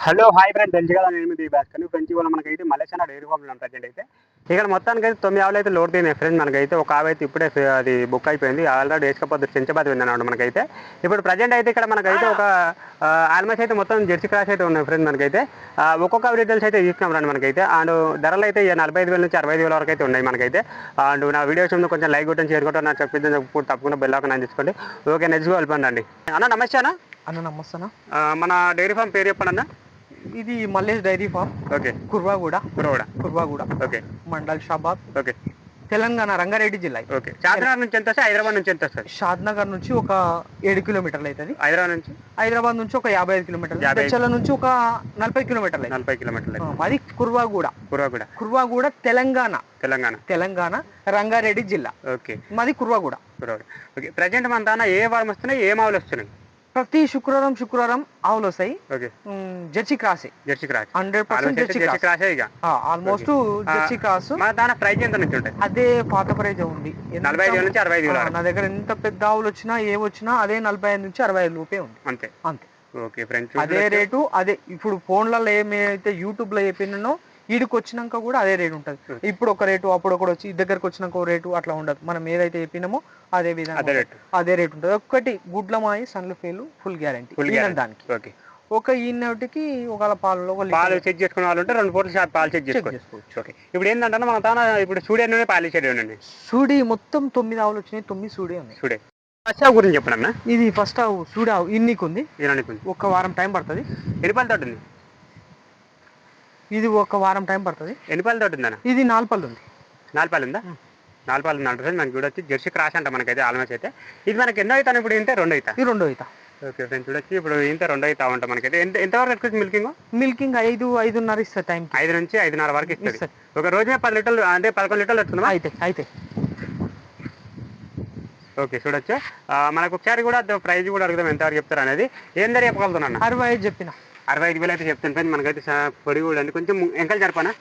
Hello hi friend తెలుసు కదా నేను మీ భాస్కర్ ఫ్రెండ్స్ ఇవాళ మనకైతే మలేషియా డైరీ ఫామ్ ఉన్నాం ప్రజెంట్ అయితే ఇక్కడ మొత్తానికి అయితే తొమ్మిది ఆవులు అయితే లోడ్ తిన్నాయి ఫ్రెండ్ మనకైతే ఒక ఆవు అయితే ఇప్పుడే అది బుక్ అయిపోయింది. ఆల్రెడీ వేసుకపోతే చెంచబాద్ అన్నమాట మనకైతే. ఇప్పుడు ప్రజెంట్ అయితే ఇక్కడ మనకైతే ఒక ఆల్మోస్ట్ అయితే మొత్తం జెర్సీ క్రాస్ అయితే ఉన్నాయి ఫ్రెండ్ మనకైతే. ఒక్కొక్క డీటెయిల్స్ అయితే తీసుకున్నాం రండి మనకైతే. అండ్ ధరలు అయితే నలభై ఐదు వేల నుంచి అరవై ఐదు వేల వరకు అయితే ఉన్నాయి మనకైతే. అండ్ నా వీడియోస్ ముందు కొంచెం లైక్ కొట్టండి షేర్ కొట్టండి నాకు చెప్పింది చెప్పుడు తప్పకుండా బెల్ ఆకన్ తీసుకోండి ఓకే నెక్స్ట్ వెళ్ళిపోండి అన్న నమస్తే అన్న. అన్న నమస్తేనా ఆ, మన డైరీ ఫామ్ పేరు చెప్పండి అన్న. ఇది Mallesh dairy farm. Okay. Kurvaguda. కురవడ Kurvaguda. Okay. Mandal Shabad okay. Telangana Rangareddy జిల్లా. ఓకే. చార్మినార్ నుంచి ఎంత వస్తుంది హైదరాబాద్ నుంచి ఎంత వస్తుంది షాద్ నగర్ నుంచి ఒక ఏడు కిలోమీటర్లు అవుతుంది. హైదరాబాద్ నుంచి? హైదరాబాద్ నుంచి ఒక యాభై ఐదు కిలోమీటర్లు. బెచ్చల నుంచి ఒక నలభై కిలోమీటర్లు నలభై కిలోమీటర్లు మాది కుర్వాగూడ. కురవగూడ. కుర్వాగూడ తెలంగాణ. తెలంగాణ. తెలంగాణ రంగారెడ్డి జిల్లా. ఓకే. మాది కుర్వాగూడ. కురవగూడ. ఓకే. ప్రజెంట్ మన దాన ఏ వారం వస్తున్నాయి? ఏ మావులు వస్తున్నాయి? ప్రతి శుక్రవారం శుక్రవారం ఆవులు వస్తాయి. Jersey cross. Jersey cross. Hundred percent Jersey cross. Almost Jersey cross. దాన ప్రైస్ ఎంత నుంచి ఉంటాయి? అదే పాత ప్రైజ్ ఉంది. నలభై ఐదు నుంచి అరవై ఐదు నా దగ్గర ఎంత పెద్ద ఆవులు వచ్చినా ఏ వచ్చినా అదే నలభై ఐదు నుంచి అరవై ఐదు రూపాయ ఉంది. అంతే. అంతే. ఓకే ఫ్రెండ్స్ అదే రేటు అదే ఇప్పుడు ఫోన్లలో ఏమైతే యూట్యూబ్లో చెప్పినానో ఈడికి వచ్చినాక కూడా అదే రేట్ ఉంటుంది. ఇప్పుడు ఒక రేటు అప్పుడు ఒకటి వచ్చి ఈ దగ్గరకు వచ్చినాక ఒక రేటు అట్లా ఉండదు. మనం ఏదైతే చెప్పినామో అదే విధంగా అదే. రేట్. అదే రేట్ ఉంటుంది. ఒక్కటి గుడ్ల మాయి సన్లు ఫెయిల్ ఫుల్ గ్యారంటీ. ఫుల్ దానికి. ఓకే. ఒక ఈనటికి ఒక పాలలో ఒక పాలు చెక్ చేసుకునే వాళ్ళు ఉంటే రెండు పూటలు షాప్ పాలు చెక్ చేసుకోవచ్చు. ఓకే. ఇప్పుడు ఏంటంటే మన తాన ఇప్పుడు స్టూడియో పాలు ఇచ్చేది ఉండండి సూడి మొత్తం తొమ్మిది ఆవులు వచ్చినాయి. తొమ్మిది సూడి ఉన్నాయి. స్టూడియో ఫస్ట్ గురించి చెప్పండి అన్న. ఇది ఫస్ట్ ఆవు సూడి ఆవు. ఇన్నికి ఉంది ఈయనకి ఉంది ఒక వారం టైం పడుతుంది. ఎన్ని పాలు తోటి ఇది ఒక వారం టైం పడుతుంది. ఎన్ని పాలు తోటి ఉందన్న ఇది నాలుపల్లి ఉంది. నాలుగు ఉందా? ఉం. నాలుగు ఉంది అంటే మనకి చూడొచ్చు. జెర్సీ క్రాస్ అంట మనకైతే ఆల్మోస్ట్ అయితే. ఇది మనకి ఎన్నో అవుతాను ఇప్పుడు ఇంటే రెండు అవుతా ఇది రెండో అవుతా ఓకే ఫ్రెండ్స్ చూడొచ్చు. ఇప్పుడు ఇంత రెండు అవుతా ఉంటా మనకైతే. ఎంత ఎంతవరకు ఎక్కువ మిల్కింగ్? మిల్కింగ్ ఐదు ఐదున్నర ఇస్తుంది టైం ఐదు నుంచి ఐదున్నర వరకు ఇస్తుంది. ఒక రోజునే పది లీటర్లు అంటే పదకొండు లీటర్లు వస్తుందా? అయితే అయితే. ఓకే చూడొచ్చు. మనకు ఒకసారి కూడా ప్రైజ్ కూడా అడుగుదాం. ఎంతవరకు చెప్తారు అనేది. ఏం ధర చెప్పగలుగుతున్నా అరవై ఐదు చెప్పిన. అరవై ఐదు వేలు అయితే చెప్తాను ఫ్రెండ్ మనకైతే పొడి కూడా అండి. కొంచెం ఎంకలు జరపనా?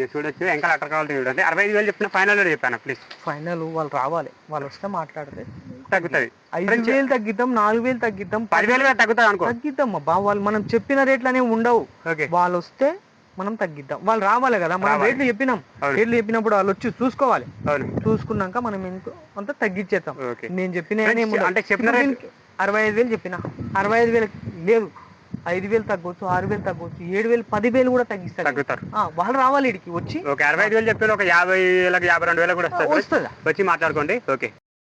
చూడొచ్చు ఎంకలు అట్ట కావాలి చూడండి అరవై ఐదు వేలు చెప్పిన ఫైనల్ చెప్పాను ప్లీజ్ ఫైనల్ వాళ్ళు రావాలి. వాళ్ళు వస్తే మాట్లాడితే తగ్గుతుంది. ఐదు వేలు తగ్గిద్దాం నాలుగు వేలు తగ్గిద్దాం పదివేలు కూడా తగ్గుతుంది అనుకో. తగ్గిద్దాం అబ్బా వాళ్ళు మనం చెప్పిన రేట్లు అనేవి ఉండవు. ఓకే. వాళ్ళు వస్తే మనం తగ్గిద్దాం. వాళ్ళు రావాలి కదా మనం. రేట్లు చెప్పినాం. రేట్లు చెప్పినప్పుడు వాళ్ళు వచ్చి చూసుకోవాలి. చూసుకున్నాక మనం ఎంతో అంత తగ్గించేద్దాం. నేను చెప్పిన. అంటే చెప్పిన అరవై ఐదు వేలు చెప్పిన. అరవై ఐదు వేలు లేదు. ఐదు వేలు తగ్గొచ్చు ఆరు వేలు తగ్గొచ్చు ఏడు వేలు పది వేలు కూడా తగ్గిస్తారు. తగ్గుతారు. వాళ్ళు రావాలి ఇడికి వచ్చి. ఓకే అరవై ఐదు వేలు చెప్పి ఒక యాభై వేలకు యాభై రెండు వేలకు కూడా వస్తుంది? వచ్చి మాట్లాడుకోండి. ఓకే.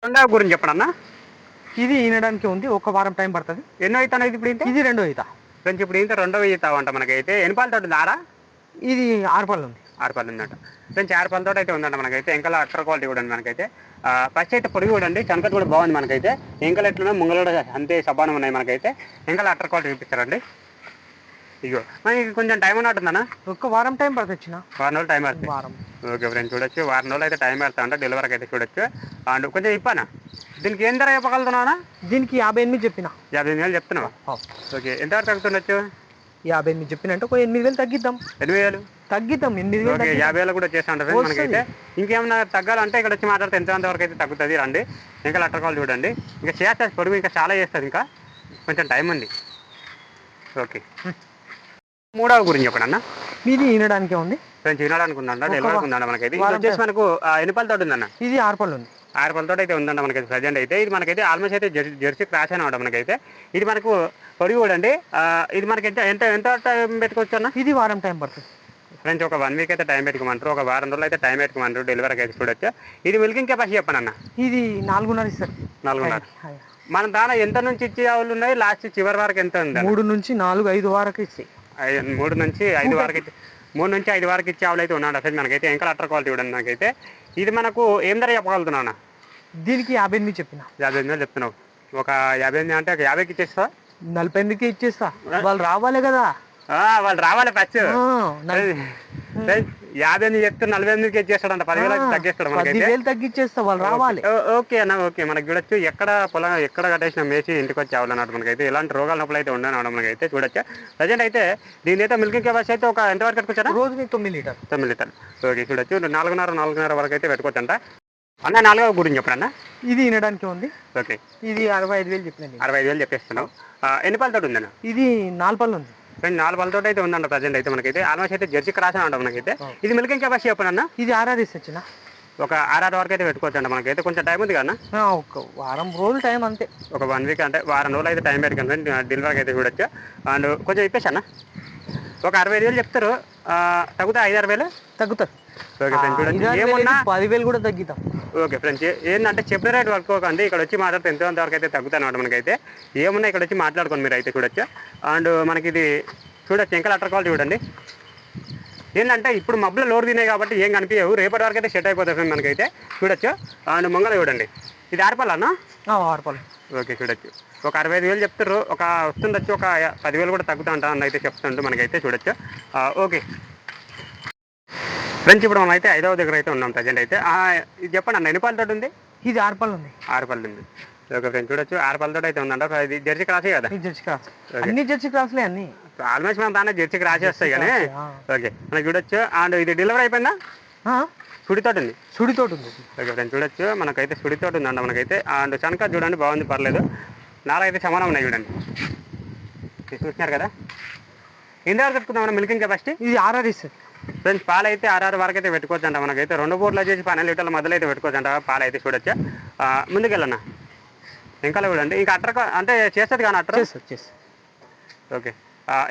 రెండవ గురించి చెప్పండి అన్న. ఇది ఈనడానికి ఉంది ఒక వారం టైం పడుతుంది. ఎన్నో అవుతాను ఇప్పుడు ఇంత ఇది రెండో ఈత. ఫ్రెండ్స్ ఇప్పుడు ఇంత రెండవ అవుతావు అంట మనకైతే. ఎన్ని పాలు తోటి ఆరా? ఇది ఆరు పళ్ళు ఉంది. ఆరు పళ్ళు ఉందంట. ఫ్రెండ్స్ ఆరు పళ్ళతో అయితే ఉందంట మనకైతే. ఎంకల అట్టర్ క్వాలిటీ కూడా ఉంది మనకైతే. ఫస్ట్ అయితే పొడిగి కూడా అండి చనకట్ కూడా బాగుంది మనకైతే. ఎంకలు ఎట్లున్నాయి ముంగలు కూడా అంతే సబానం ఉన్నాయి మనకైతే. ఎంకల అట్టర్ క్వాలిటీ చూపిస్తారండి. ఇగో మనకి కొంచెం టైం ఉన్నట్టుందన్న ఒక వారం టైం పడుతుంది వచ్చిన. వారం రోజులు టైం పడుతుంది. వారం. ఓకే ఫ్రెండ్స్ చూడొచ్చు. వారం రోజులు అయితే టైం పెడతా అంటే. డెలివరీకి అయితే చూడొచ్చు. అండ్ కొంచెం ఇప్పానా? దీనికి ఏం ధర చెప్పగలుగుతున్నానా దీనికి యాభై ఎనిమిది చెప్పిన. యాభై ఎనిమిది వేలు చెప్తున్నావా? ఓకే ఎంతవరకు తగ్గుతుండొచ్చు యాభై ఎనిమిది చెప్పిన అంటే ఒక ఎనిమిది వేలు తగ్గిద్దాం. ఎనిమిది వేలు? తగ్గిద్దాం ఎనిమిది. యాభై వేలు కూడా చేస్తా ఉంటుంది. మనకైతే. ఇంకేమైనా తగ్గాలంటే ఇక్కడ వచ్చి మాట్లాడితే ఎంత వరకు అయితే తగ్గుతుంది రండి. ఇంకా లెటర్ కాల్ చూడండి. ఇంకా చేస్తుంది పొడుగు ఇంకా చాలా చేస్తుంది ఇంకా. కొంచెం టైం ఉంది. ఓకే. మూడవ గురించి అన్న. ఇది ఈనడానికే ఉంది. కొంచెం వినాలనుకుందా ఒక డెలివరీ వా- ఉందండి మనకైతే. ఇది వచ్చేసి మనకు పళ్ళ తోటి ఉందన్న. ఇది ఆరు పళ్ళు ఉంది. ఆరు పళ్ళతో అయితే ఉందండి మనకైతే ప్రజెంట్ అయితే. ఇది మనకైతే ఆల్మోస్ట్ అయితే జెర్సీ క్రాష్ అనమాట మనకైతే. ఇది మనకు పొడిగి కూడా అండి. ఇది మనకి ఎంత ఎంత ఎంత టైం పెట్టుకోవచ్చు అన్న? ఇది వారం టైం పడుతుంది. ఫ్రెండ్స్ ఒక వన్ వీక్ అయితే టైం పెట్టుకోమంటారు ఒక వారం రోజులు అయితే టైం పెట్టుకోమంటారు డెలివరీకి అయితే చూడొచ్చు. ఇది మిల్కింగ్ కెపాసిటీ చెప్పండి అన్న ఇది నాలుగున్నర ఇస్తారు నాలుగున్నర. మన దాన ఎంత నుంచి ఇచ్చే ఆవులు ఉన్నాయి? లాస్ట్ చివరి వరకు ఎంత ఉంది? మూడు నుంచి నాలుగు ఐదు వరకు ఐ- మూడు నుంచి ఐదు వరకు ఇచ్చే- మూడు నుంచి ఐదు వరకు ఇచ్చే ఆవులు అయితే ఉన్నాడు అసలు మనకైతే. ఇంకా అట్టర్ క్వాలిటీ ఇవ్వడం నాకైతే. ఇది మనకు ఏం ధర చెప్పగలుగుతున్నావు అన్న? దీనికి యాభై ఎనిమిది చెప్పిన. యాభై ఎనిమిది చెప్తున్నావు. ఒక యాభై ఎనిమిది అంటే ఒక యాభైకి ఇచ్చేస్తా నలభై ఎనిమిదికి ఇచ్చేస్తా. వాళ్ళు రావాలి కదా. వాళ్ళు రావాలి ఫస్ట్ యాభై ఎనిమిది చెప్తే నలభై ఎనిమిదికి ఇచ్చేస్తాడంట పదివేలు తగ్గిస్తాడు వేలు తగ్గిచ్చేస్తా వాళ్ళు రావాలి. ఓకే అన్న ఓకే మనకి చూడొచ్చు. ఎక్కడ పొలం ఎక్కడ కట్టేసిన మేసి ఇంటికి వచ్చి అవ్వాలన్నట్టు మనకైతే ఎలాంటి రోగాల నొప్పులు అయితే ఉండను మనకైతే చూడొచ్చు. ప్రజెంట్ అయితే దీని అయితే మిల్కింగ్ కెపాసిటీ అయితే ఒక ఎంతవరకు పెట్టుకోవచ్చా? రోజుకి తొమ్మిది లీటర్. తొమ్మిది లీటర్లు ఓకే చూడొచ్చు. నాలుగున్నర నాలుగున్నర వరకు అయితే పెట్టుకోవచ్చంట. అన్న నాలుగవ గురించి చెప్పండి ఇది వినడానికి ఉంది. ఓకే. ఇది అరవై ఐదు వేలు చెప్పినండి అరవై ఐదు వేలు చెప్పేస్తున్నావు. ఆ, ఎన్ని పళ్ళతో ఉందన్న ఇది నాలుగు పళ్ళు ఉంది. ఫ్రెండ్ నాలుగు పళ్ళతో అయితే ఉందండి ప్రజెంట్ అయితే మనకైతే. ఆల్మోస్ట్ అయితే జెర్సీ క్రాస్ అని ఉంటాం మనకైతే. ఇది మిల్కింగ్ కెపాసిటీ చెప్పండి అన్న? ఇది ఆర్ఆర్ ఒక ఆర్ఆర్ వరకు అయితే పెట్టుకోవచ్చు అండి మనకైతే. కొంచెం టైం ఉంది కదా ఒక వారం రోజులు టైం అంతే. ఒక వన్ వీక్ అంటే వారం రోజులు అయితే టైం పెట్టుకుంది డెలివరీకి అయితే చూడొచ్చు. అండ్ కొంచెం ఇప్పేసి అన్న? ఒక అరవై ఐదు వేలు చెప్తారు. తగ్గుతా? ఐదు ఆరు వేలు? తగ్గుతుంది ఓకే ఫ్రెండ్స్ ఏమున్నా పదివేలు కూడా తగ్గిద్దాం. ఓకే ఫ్రెండ్స్ ఏంటంటే చెప్పిన రేట్ వర్క్ ఇక్కడ వచ్చి మాట్లాడితే ఎంతో వరకు అయితే తగ్గుతాయి అనమాట మనకైతే. ఏమున్నా ఇక్కడ వచ్చి మాట్లాడుకోండి మీరు అయితే చూడొచ్చు. అండ్ మనకి ఇది చూడొచ్చు ఇంకా లెటర్ క్వాలిటీ చూడండి. ఏంటంటే ఇప్పుడు మబ్బులు లోడ్ తినాయి కాబట్టి ఏం కనిపించవు. రేపటి వరకు అయితే సెట్ అయిపోతుంది ఫ్రెండ్ మనకైతే. చూడొచ్చు. అండ్ మంగళ చూడండి. ఇది ఆర్పాలన్నా ఆరు పళ్ళు ఓకే చూడొచ్చు. ఒక అరవై ఐదు వేలు చెప్తారు ఒక వస్తుండొచ్చు ఒక పదివేలు కూడా తగ్గుతా అంట అని అయితే చెప్తుండు మనకైతే చూడొచ్చు. ఓకే. ఫ్రెండ్స్ ఇప్పుడు మనం అయితే ఐదవ దగ్గర అయితే ఉన్నాం ప్రజెంట్ అయితే. ఇది చెప్పండి అన్న ఎన్ని పళ్ళతో ఉంది? ఇది ఆరు పళ్ళు ఉంది. ఆరు పళ్ళు ఉంది. ఓకే ఫ్రెండ్స్ చూడొచ్చు. ఆరు పళ్ళతో అయితే ఉందంట. ఇది జెర్సీ క్రాసే కదా? జెర్సీ క్రాస్ అన్ని జెర్సీ క్రాస్లే అన్ని. ఆల్మోస్ట్ మనం దాన్ని జెర్సీకి రాసి వస్తాయి కానీ. ఓకే మనకి చూడొచ్చు. అండ్ ఇది డెలివరీ అయిపోయిందా? సుడితోటి ఉంది. సుడితోటి ఉంది. ఓకే ఫ్రెండ్స్ చూడొచ్చు. మనకైతే సుడితోటి ఉందంట మనకైతే. అండ్ చనక చూడండి బాగుంది పర్లేదు. నాలుగైతే సమానం ఉన్నాయి చూడండి. చూసినారు కదా? ఇంతవరకు పెట్టుకుందాం మనం మిల్కింగ్ కెపాసిటీ ఇది ఆర్ఆర్ ఇస్తుంది ఫ్రెండ్స్ పాలు అయితే ఆరు వరకు అయితే పెట్టుకోవచ్చు అంట మనకైతే. రెండు పూటలు వచ్చేసి పన్నెండు లీటర్ల మధ్యలో అయితే పెట్టుకోవచ్చు అంట పాలు అయితే చూడొచ్చు ముందుకెళ్ళన్నా ఇంకా చూడండి ఇంకా అట్ర అంటే చేస్తుంది కానీ అట్ర చేస్తుంది చేస్తుంది. ఓకే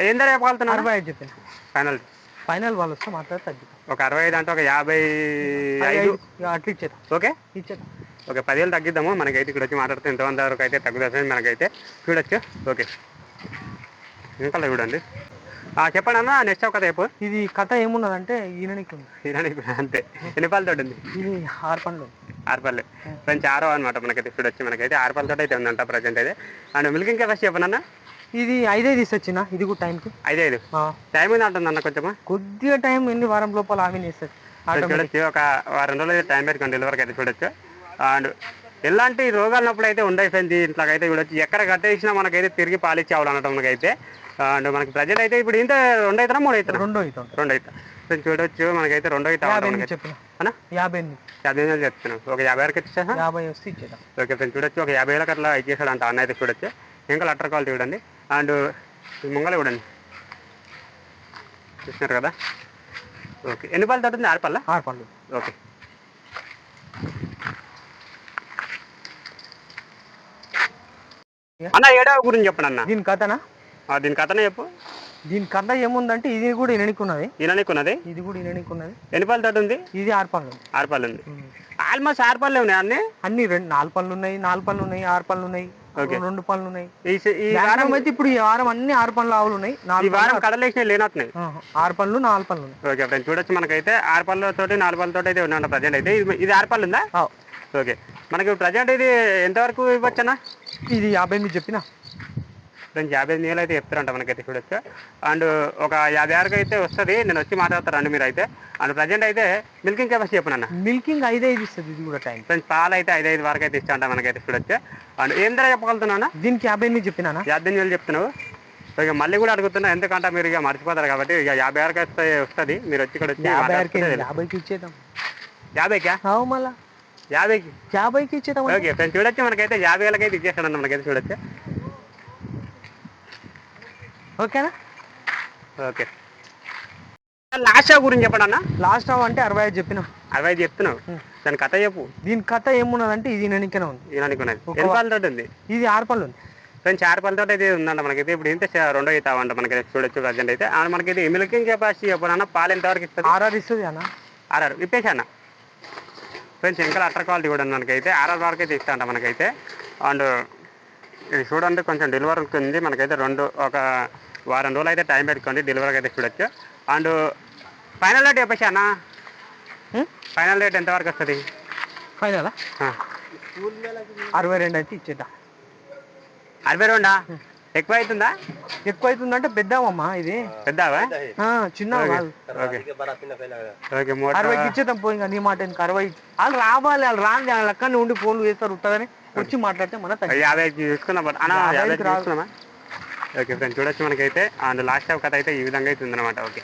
ఏం ధర చెప్పగలుగుతున్నారు అరవై ఐదు చెప్పిన ఫైనల్ ఫైనల్ వాళ్ళు వస్తే మాట్లాడి తగ్గుతాం ఒక అరవై ఐదు అంటే ఒక యాభై ఐదు. అట్లా ఇచ్చేద్దాం ఓకే. ఇచ్చేద్దాం ఓకే పదివేలు తగ్గిద్దాము. మనకైతే ఇక్కడ వచ్చి మాట్లాడితే ఎంతమంది వరకు అయితే తగ్గుతుంది మనకైతే. చూడొచ్చు. ఓకే. ఇంకా చూడండి. ఆ, చెప్పండి అన్న నెక్స్ట్ ఒక రేపు ఇది కథ ఏమున్నదంటే ఈయననికి ఉంది ఇరానీ అంతే. ఎన్ని పాలతో ఉంది? ఇది ఆరు పండ్లు. ఆరు పళ్ళు ఫ్రెండ్స్ ఆరో అనమాట మనకైతే. చూడొచ్చు మనకైతే ఆరు పళ్ళతో అయితే ఉందంట ప్రజెంట్ అయితే. అండ్ మిల్కింగ్ కెపాసిటీ చెప్పనన్నా ఇది ఐదే తీసుకొచ్చిన ఇది కూడా టైంకి? ఐదు ఐదు. టైం ఉంది అంటుంది అన్న కొంచెం కొద్దిగా టైం ఎన్ని వారం లోపల ఆమె చూడొచ్చు ఒక వారం రోజులు అయితే టైం పెట్టుకోండి డెలివరీకి అయితే చూడొచ్చు. అండ్ ఎలాంటి రోగాలు నప్పుడు అయితే ఉండవు ఫ్రెండ్స్ ఇంట్లో అయితే చూడొచ్చు. ఎక్కడ కట్టేసినా మనకైతే తిరిగి పాలిచ్చి అవ్వాలన్నట్టు మనకైతే. అండ్ మనకి ప్రజెంట్ అయితే ఇప్పుడు ఇంత రెండు అవుతారా మూడు అవుతారా? రెండో అవుతుంది రెండు అవుతా. ఫ్రెండ్స్ చూడొచ్చు. మనకైతే రెండు అవుతా యాభై యాభై వేలు చెప్తున్నాను ఒక యాభై వరకు ఇచ్చేసా? యాభై వస్తే ఇచ్చేద్దాం. ఓకే ఫ్రెండ్స్ చూడొచ్చు. ఒక యాభై వేలకు అట్లా ఇచ్చేసాడు అంట అన్న అయితే చూడొచ్చు. ఇంకా లెటర్ క్వాలిటీ చూడండి. అండ్ ముంగల చూడండి చూసినారు కదా? ఓకే. ఎన్ని పళ్ళు తగ్గుతుంది? ఆరు పళ్ళ ఆరు పండ్లు ఓకే. అన్న ఏడవ గురించి చెప్పండి అన్న. దీని కథనా? దీని కథనే చెప్పు. దీని కథ ఏముందంటే ఇది కూడా ఇననికి ఉన్నది ఈయనకున్నది? ఇది కూడా ఇననికి ఉన్నది ఎన్ని పళ్ళు తగ్గుతుంది? ఇది ఆరు పళ్ళు ఆరు పళ్ళు ఉంది. ఆల్మోస్ట్ ఆరు పళ్ళు ఉన్నాయి అన్ని? అన్ని రెండు నాలుగు పళ్ళు ఉన్నాయి నాలుగు పళ్ళు ఉన్నాయి ఆరు పళ్ళు ఉన్నాయి. రెండు పళ్ళు ఉన్నాయి. ఈ వారం అయితే ఇప్పుడు ఈ వారం అన్ని ఆరు పళ్ళు ఆవులు ఉన్నాయి. ఈ వారం కడలేసినవి లేనట్టున్నాయి ఆరు పళ్ళు నాలుగు ఉన్నాయి. ఓకే ఫ్రెండ్స్ చూడొచ్చు మనకైతే. ఆరు పళ్ళతోటి నాలుగు పళ్ళతోటి అయితే ఉన్నాను ప్రజెంట్ అయితే. ఇది ఆరు పళ్ళు ఉందా. ఓకే. మనకి ప్రజెంట్ ఇది ఎంతవరకు ఇవ్వచ్చన్నా? ఇది యాభై ఎనిమిది చెప్పిన. ఫ్రెండ్స్ యాభై ఎనిమిది వేలు అయితే చెప్తారంట మనకైతే చూడొచ్చు. అండ్ ఒక యాభై ఆరుకు అయితే వస్తుంది. నేను వచ్చి మాట్లాడతారండి మీరు అయితే అండ్ ప్రజెంట్ అయితే మిల్కింగ్ కెపాసిటీ చెప్పనన్న మిల్కింగ్ ఐదే ఇది ఇస్తుంది ఇది కూడా టైం. ఫ్రెండ్స్ పాలు అయితే ఐదు ఐదు వరకు అయితే ఇస్తాంట మనకైతే చూడొచ్చు. అండ్ ఏం ధర చెప్పగలుగుతున్నా దీనికి యాభై ఎనిమిది చెప్పినానా యాభై ఎనిమిది వేలు చెప్తున్నావు. ఇక మళ్ళీ కూడా అడుగుతున్నా ఎందుకంటే మీరు ఇక మర్చిపోతారు కాబట్టి ఇక యాభై ఆరుకు వస్తే వస్తుంది. మీరు వచ్చి ఇక్కడ వచ్చి యాభైకి ఇచ్చేద్దాం. యాభైకా? మళ్ళా. యాభైకి? యాభైకి ఇచ్చేద్దాం ఓకే ఫ్రెండ్స్ చూడొచ్చు మనకైతే. యాభై వేలకైతే ఇచ్చేస్తాడన్న మనకైతే చూడొచ్చు. ఓకేనా? ఓకే. లాస్ట్ గురించి చెప్పండి అన్న. లాస్ట్ అవ్ అంటే అరవై ఐదు చెప్పినాం. అరవై ఐదు చెప్తున్నావు. దాని కథ చెప్పు. దీని కథ ఏమున్నదంటే ఇది నెనికనే ఉంది. ఈయన అనుకున్నది. ఎన్ని వా- పాలతో ఉంది? ఇది ఆరు పళ్ళు ఉంది. ఫ్రెండ్స్ ఆరు పాలతో అయితే ఉందంట మనకైతే. ఇప్పుడు ఇంత రెండో అవుతామంట మనకి చూడొచ్చు ప్రజెంట్ అయితే. అండ్ మనకి మిల్కింగ్ కెపాసిటీ చెప్పనన్న పాలు ఎంతవరకు ఇస్తుంది? ఆర్ఆర్ ఇస్తుంది అన్న. ఆర్ఆర్. ఇప్పేసి అన్న. ఫ్రెండ్స్ ఇంకా అట్టర్ క్వాలిటీ కూడా ఉంది మనకైతే. ఆర్ఆర్ వరకు అయితే ఇస్తా అంట మనకైతే. అండ్ ఇది చూడండి కొంచెం డెలివరీ ఉంది. మనకైతే రెండు ఒక వారం రోజులు అయితే టైం పెట్టుకోండి డెలివరీకి అయితే చూడొచ్చు. అండ్ ఫైనల్ రేట్ చెప్పేసి అన్న? హ్మ్? ఫైనల్ రేట్ ఎంతవరకు వస్తుంది? ఫైనలా ఆ. అరవై రెండు అయితే ఇచ్చేద్దాం. అరవై రెండా? ఎక్కువ అవుతుందా? ఎక్కువ అవుతుందంటే పెద్దామమ్మా ఇది. పెద్దవా? ఆ, చిన్న అరవైకి ఇచ్చేద్దాం పోయి నీ మాట ఎందుకు? అరవై వాళ్ళు రావాలి వాళ్ళు రాని వాళ్ళ అక్కడనే ఉండి ఫోన్లు చేస్తారు ఉంటుందని వచ్చి మాట్లాడితే మన తగ్గి యాభై తీసుకున్నాం ఓకే ఫ్రెండ్స్ చూడొచ్చు మనకైతే. అండ్ లాస్ట్ కథ అయితే ఈ విధంగా అయితే ఉందన్నమాట ఓకే